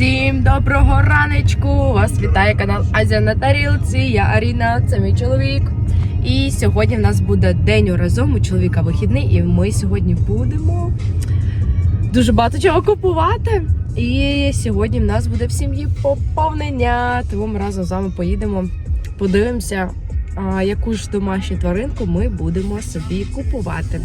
Всім доброго раночку! Вас вітає канал Азія на тарілці. Я Аріна, це мій чоловік. І сьогодні в нас буде день разом. У чоловіка вихідний, і ми сьогодні будемо дуже багато чого купувати. І сьогодні в нас буде в сім'ї поповнення. Тому ми разом з вами поїдемо, подивимося, яку ж домашню тваринку ми будемо собі купувати.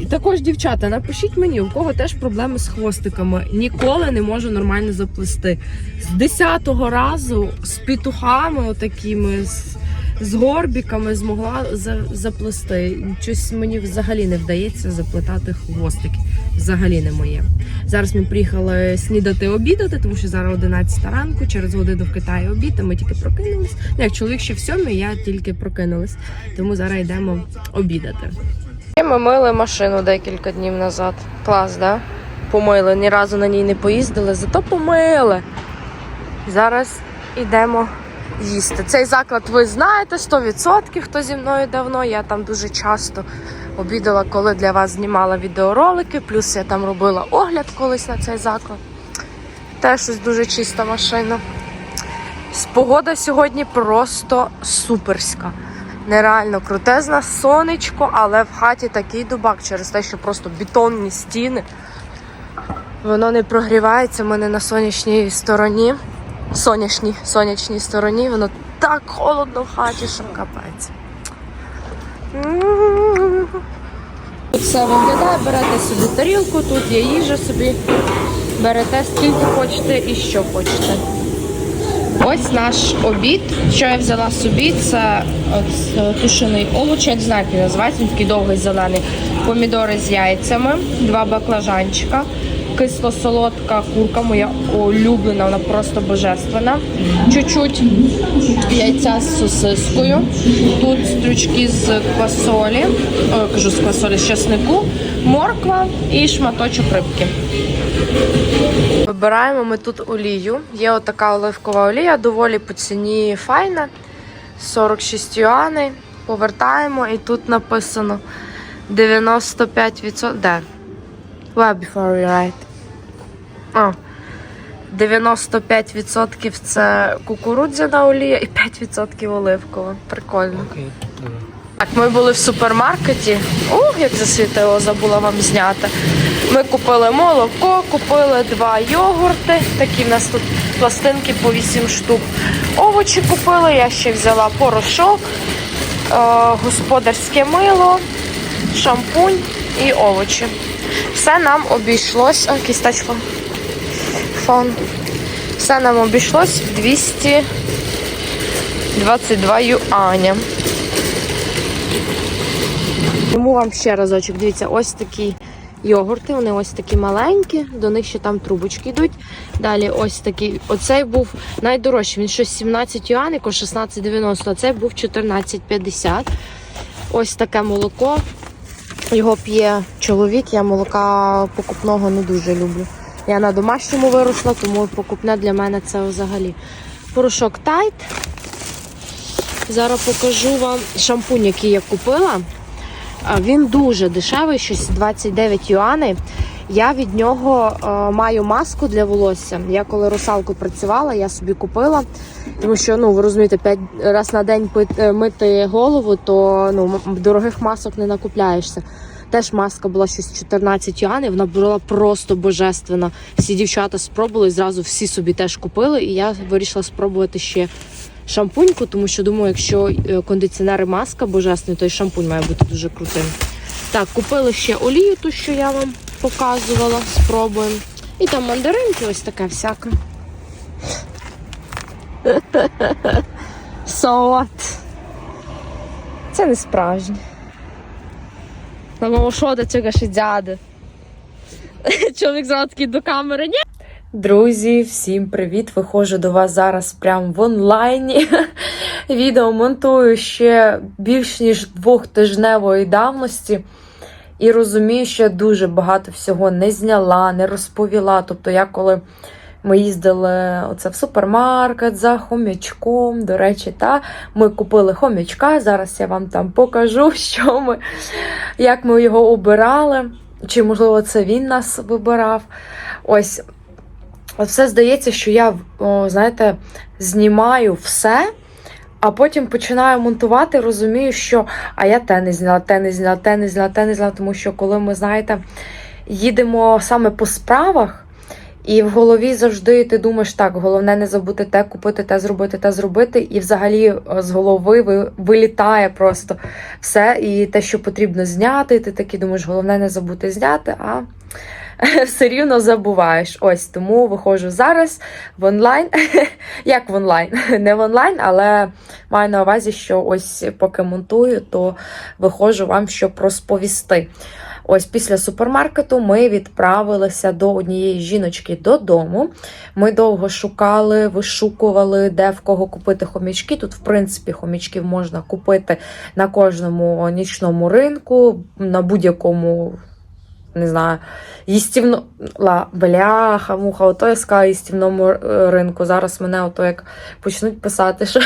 І також, дівчата, напишіть мені, у кого теж проблеми з хвостиками. Ніколи не можу нормально заплести. З 10-го разу з петухами отакими, з, з горбіками змогла за, заплести. Щось мені взагалі не вдається заплетати хвостики. Взагалі не моє. Зараз ми приїхали снідати обідати, тому що зараз 11 ранку, через годину в Китаї обід, а ми тільки прокинулись. Ну, Як чоловік ще в сьомій, я тільки прокинулась. Тому зараз йдемо обідати. Ми мили машину декілька днів назад. Клас, да? Помили. Ні разу на ній не поїздили, зато помили. Зараз йдемо їсти. Цей заклад ви знаєте 100%, хто зі мною давно. Я там дуже часто обідала, коли для вас знімала відеоролики. Плюс я там робила огляд колись на цей заклад. Теж щось дуже чиста машина. Погода сьогодні просто суперська. Нереально крутезна сонечко, але в хаті такий дубак через те, що просто бетонні стіни. Воно не прогрівається. Ми не на сонячній стороні. Сонячній, сонячній стороні. Воно так холодно в хаті, що капець. Все виглядає, берете собі тарілку, тут є їжа собі. Берете скільки хочете і що хочете. Ось наш обід. Що я взяла собі, це от, е, тушений овоч, я не знаю, як він називається, він такий довгий зелений. Помідори з яйцями, два баклажанчика, кисло-солодка курка, моя улюблена, вона просто божественна. Чуть-чуть яйця з сосискою. Тут стручки з квасолі, о, кажу з квасолі, з часнику, морква і шматочок рибки. Вибираємо ми тут олію. Є отака оливкова олія, доволі по ціні файна. 46 юаней. Повертаємо і тут написано 95%. Де? Where before we write? А. 95% це кукурудзяна олія і 5% оливкова. Прикольно. Так, ми були в супермаркеті. Ух, як засвітило, забула вам зняти. Ми купили молоко, купили два йогурти. Такі в нас тут пластинки по 8 штук. Овочі купили, я ще взяла порошок, е, господарське мило, шампунь і овочі. Все нам обійшлось. О, кісточка. Фон. Все нам обійшлось в 222 юаня. Тому вам ще разочок. Дивіться, ось такі йогурти, вони ось такі маленькі, до них ще там трубочки йдуть. Далі ось такий. Оцей був найдорожчий. Він щось 17 юаніків, 16,90, а цей був 14,50. Ось таке молоко. Його п'є чоловік, я молока покупного не дуже люблю. Я на домашньому виросла, тому покупне для мене це взагалі. Порошок Тайт. Зараз покажу вам шампунь, який я купила. Він дуже дешевий, щось 29 юаней. Я від нього е, маю маску для волосся. Я коли русалку працювала, я собі купила. Тому що, ну ви розумієте, 5 раз на день пит, е, мити голову, то ну, дорогих масок не накупляєшся. Теж маска була щось 14 юаней, вона була просто божественна. Всі дівчата спробували, зразу всі собі теж купили. І я вирішила спробувати ще шампуньку, тому що думаю, якщо е, кондиціонер і маска божественний, то і шампунь має бути дуже крутим. Так, купили ще олію, ту, що я вам показувала, спробуємо. І там мандаринки, ось таке всяке. So what? Це не справжнє. Ну, що до цього ще дяди? Чоловік зразу такий до камери. Ні. Друзі, всім привіт! Виходжу до вас зараз прямо в онлайні. Відео монтую ще більш ніж двохтижневої давності. І розумію, що я дуже багато всього не зняла, не розповіла. Тобто, я коли ми їздили оце в супермаркет за хомячком, до речі, та ми купили хомячка. Зараз я вам там покажу, що ми, як ми його обирали. Чи, можливо, це він нас вибирав. Ось От все здається, що я, о, знаєте, знімаю все, а потім починаю монтувати, розумію, що а я те не зняла, те не зняла, те не зняла, те не зняла. Тому що коли ми, знаєте, їдемо саме по справах, і в голові завжди ти думаєш, так, головне не забути те, купити, те зробити, те зробити. І взагалі е, з голови вилітає просто все. І те, що потрібно зняти, ти такий думаєш, головне не забути зняти, а все рівно забуваєш. Ось тому виходжу зараз в онлайн. Як в онлайн? Не в онлайн, але маю на увазі, що ось поки монтую, то виходжу вам, щоб розповісти. Ось після супермаркету ми відправилися до однієї жіночки додому. Ми довго шукали, вишукували, де в кого купити хомячки. Тут, в принципі, хомячків можна купити на кожному нічному ринку, на будь-якому. Не знаю, їстівно ла, бляха, муха, ото я сказала їстівному е, ринку. Зараз мене ото як почнуть писати, що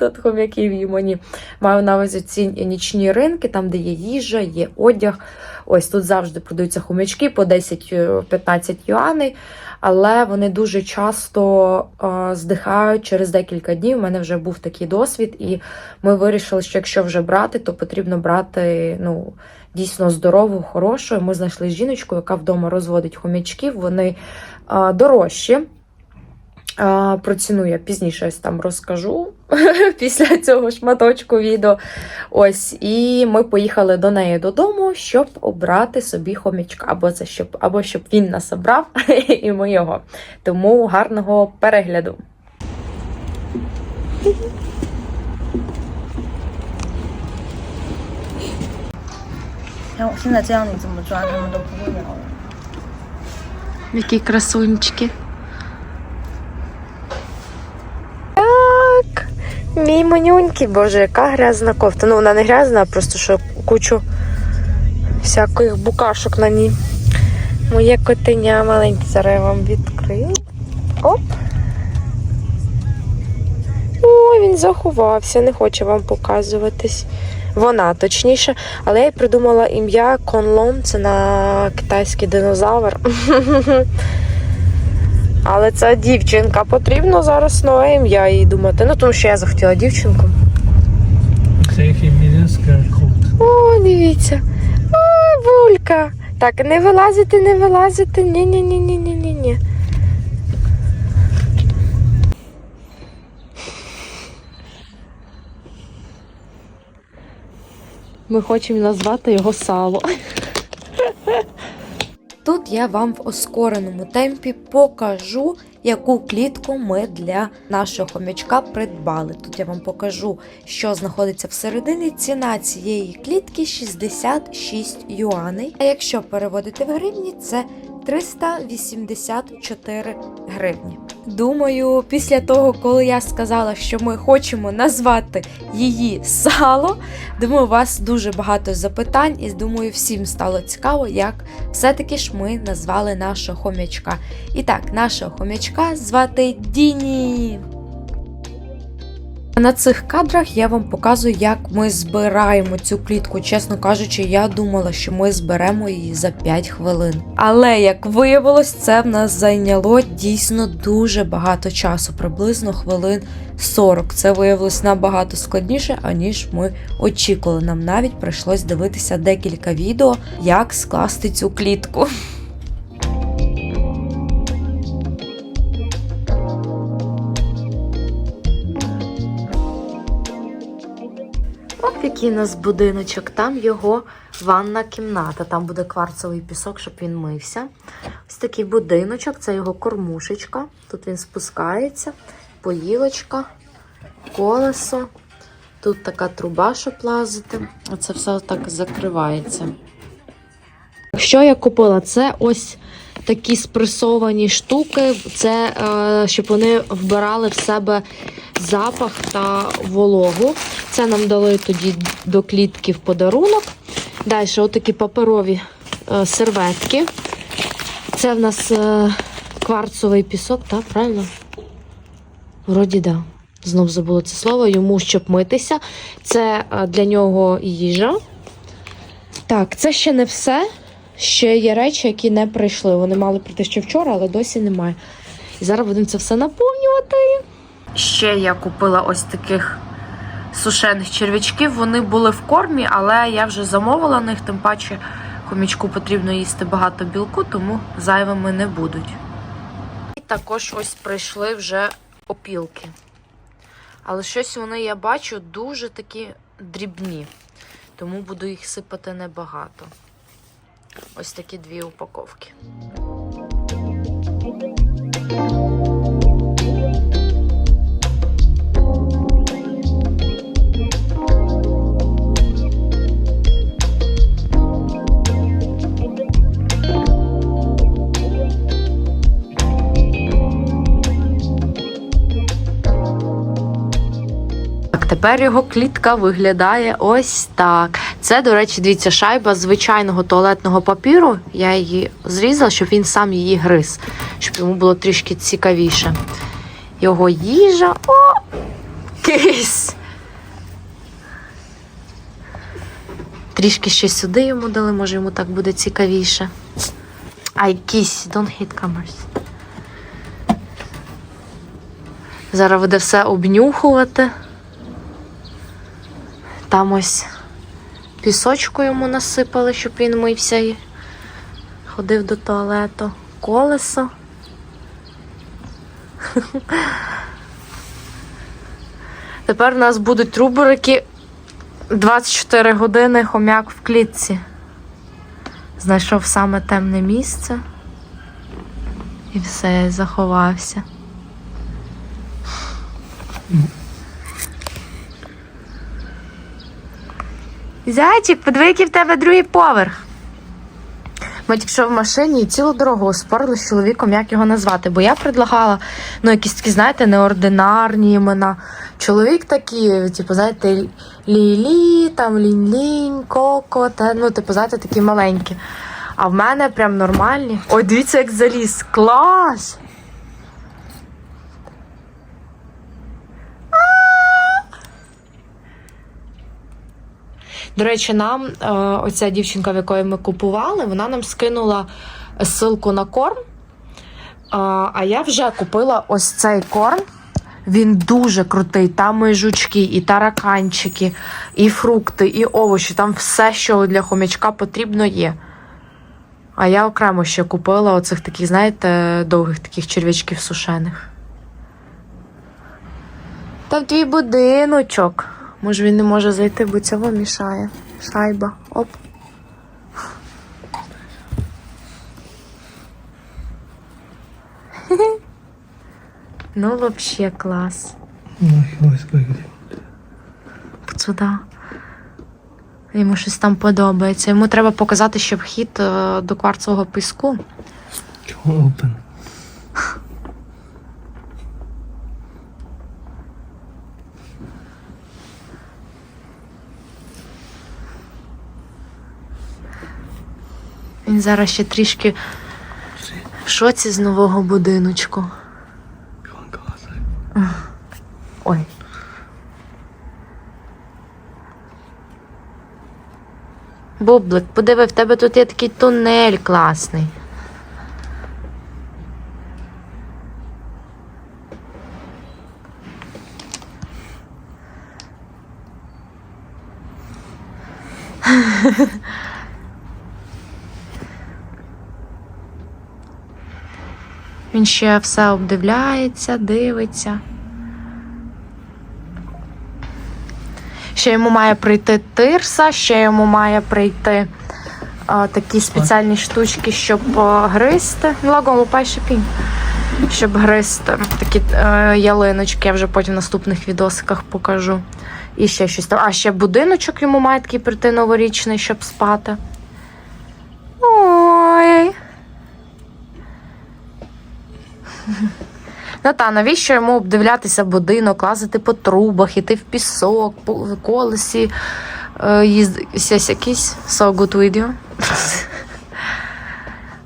тут хом'яків в Ні. Маю на увазі ці нічні ринки, там, де є їжа, є одяг. Ось тут завжди продаються хомячки по 10-15 юаней, але вони дуже часто е, здихають через декілька днів. У мене вже був такий досвід, і ми вирішили, що якщо вже брати, то потрібно брати ну, дійсно здорову, хорошу. Ми знайшли жіночку, яка вдома розводить хомячків. Вони е, дорожчі. А, Про ціну я пізніше там розкажу після цього шматочку відео. Ось, І ми поїхали до неї додому, щоб обрати собі хомячка. Або це щоб або щоб він нас обрав і ми його. Тому гарного перегляду. Який красунчики. Мій манюнький, боже, яка грязна кофта. Ну, вона не грязна, а просто що кучу всяких букашок на ній. Моє котеня маленьке, зараз я вам відкрию. Оп. Ой, він заховався, не хоче вам показуватись. Вона точніше, але я й придумала ім'я Конлон, це на китайський динозавр. Але це дівчинка. Потрібно зараз нове ім'я їй думати. Ну, тому що я захотіла дівчинку. kreeg je minuskerkot. О, дивіться. О, булька. Так, не вилазити, не вилазити. ні ні ні ні ні ні ні Ми хочемо назвати його сало. Тут я вам в оскореному темпі покажу, яку клітку ми для нашого хомячка придбали. Тут я вам покажу, що знаходиться всередині. Ціна цієї клітки 66 юаней. А якщо переводити в гривні, це 384 гривні. Думаю, після того, коли я сказала, що ми хочемо назвати її сало, думаю, у вас дуже багато запитань, і думаю, всім стало цікаво, як все-таки ж ми назвали нашого хомячка. І так, нашого хомячка звати Діні. На цих кадрах я вам показую, як ми збираємо цю клітку. Чесно кажучи, я думала, що ми зберемо її за 5 хвилин. Але як виявилось, це в нас зайняло дійсно дуже багато часу, приблизно хвилин 40. Це виявилось набагато складніше, аніж ми очікували. Нам навіть прийшлось дивитися декілька відео, як скласти цю клітку. Який у нас будиночок. Там його ванна кімната. Там буде кварцевий пісок, щоб він мився. Ось такий будиночок, це його кормушечка. Тут він спускається, поїлочка, колесо. Тут така труба, щоб лазити. Оце все так закривається. Що я купила? Це ось такі спресовані штуки. Це е, щоб вони вбирали в себе запах та вологу. Це нам дали тоді до клітки в подарунок. Далі, отакі паперові е, серветки. Це в нас е, кварцовий пісок, так, правильно? Вроді, да. Знов забула це слово. Йому щоб митися. Це е, для нього їжа. Так, це ще не все. Ще є речі, які не прийшли. Вони мали прийти ще вчора, але досі немає. І зараз будемо це все наповнювати. Ще я купила ось таких сушених черв'ячків. Вони були в кормі, але я вже замовила них, тим паче хомячку потрібно їсти багато білку, тому зайвими не будуть. І також ось прийшли вже опілки. Але щось вони, я бачу, дуже такі дрібні. Тому буду їх сипати небагато. Ось такі дві упаковки. Тепер його клітка виглядає ось так. Це, до речі, дивіться, шайба звичайного туалетного папіру. Я її зрізала, щоб він сам її гриз, щоб йому було трішки цікавіше. Його їжа. О! Кись! Трішки ще сюди йому дали, може йому так буде цікавіше. Ай, кісь, don't hit cameras. Зараз буде все обнюхувати. Там ось пісочку йому насипали, щоб він мився і ходив до туалету. Колесо. Тепер у нас будуть рубрики 24 години хомяк в клітці. Знайшов саме темне місце. І все, заховався. Зайчик, подиви, який в тебе другий поверх. Ми тільки в машині і цілу дорогу спорили з чоловіком, як його назвати. Бо я предлагала ну, якісь такі, знаєте, неординарні імена. Чоловік такий, типу, знаєте, Лілі, там Лінь-Лінь, Коко, та, ну, типу, знаєте, такі маленькі. А в мене прям нормальні. Ой, дивіться, як заліз. Клас! До речі, нам е, оця дівчинка, в якої ми купували, вона нам скинула ссылку на корм. А, а я вже купила ось цей корм. Він дуже крутий. Там і жучки, і тараканчики, і фрукти, і овочі. Там все, що для хомячка потрібно є. А я окремо ще купила оцих таких, знаєте, довгих таких черв'ячків сушених. Там твій будиночок. Може він не може зайти, бо цього мішає. Шайба. Оп. Ну, вообще клас. Ой. Сюди. Йому щось там подобається. Йому треба показати, щоб вхід е, до кварцового піску. Чого open? Він зараз ще трішки в шоці з нового будиночку. Ой. Бублик, подиви, в тебе тут є такий тунель класний. Він ще все обдивляється, дивиться. Ще йому має прийти тирса, ще йому має прийти а, такі спеціальні штучки, щоб а, гризти. Лагому пайшепінь. Щоб гризти такі е, ялиночки, я вже потім в наступних відосиках покажу. І ще щось там. А ще будиночок йому має такий прийти новорічний, щоб спати. Ой. Ну та навіщо йому обдивлятися будинок, лазити по трубах, іти в пісок, по колесі, е, їздитися якийсь so good video.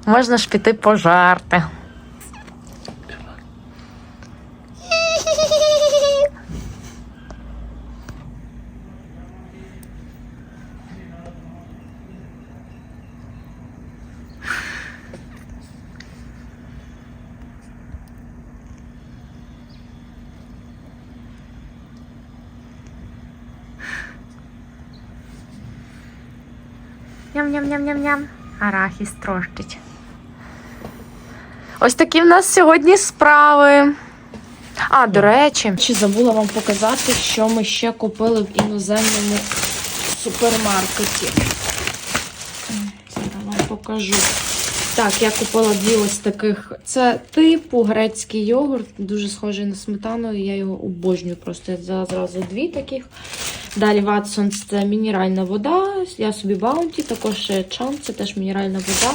Можна ж піти пожарти. Ням-ням-ням-ням-ням. Арахіс трошечки. Ось такі в нас сьогодні справи. А, до речі, ще забула вам показати, що ми ще купили в іноземному супермаркеті. Зараз вам покажу. Так, я купила дві ось таких. Це типу грецький йогурт, дуже схожий на сметану, і я його обожнюю. Просто я взяла зразу дві таких. Далі Watsons це мінеральна вода. Я собі Bounty, також Чан, це теж мінеральна вода.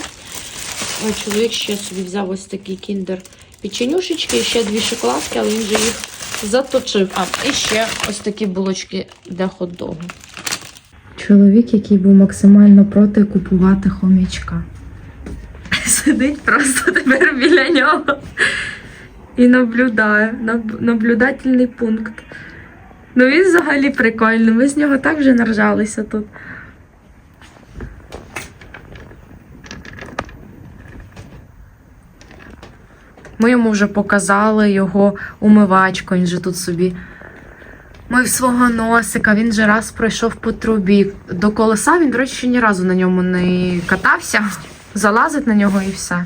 Чоловік ще собі взяв ось такі кіндер печенюшечки, і ще дві шоколадки, але він же їх заточив. А, і ще ось такі булочки для хот-догу. Чоловік, який був максимально проти купувати хомячка. Сидить просто тепер біля нього і наблюдає. Наб- Наблюдательний пункт. Ну він взагалі прикольний. Ми з нього так вже наржалися тут. Ми йому вже показали його умивачку, він же тут собі мив свого носика, він же раз пройшов по трубі. До колеса він, до речі, ще ні разу на ньому не катався. Залазить на нього і все.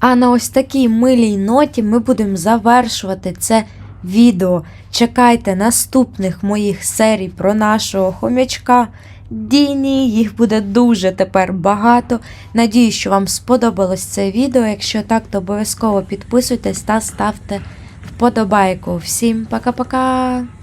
А на ось такій милій ноті ми будемо завершувати це відео. Чекайте наступних моїх серій про нашого хомячка Діні. Їх буде дуже тепер багато. Надію, що вам сподобалось це відео. Якщо так, то обов'язково підписуйтесь та ставте вподобайку. Всім пока-пока!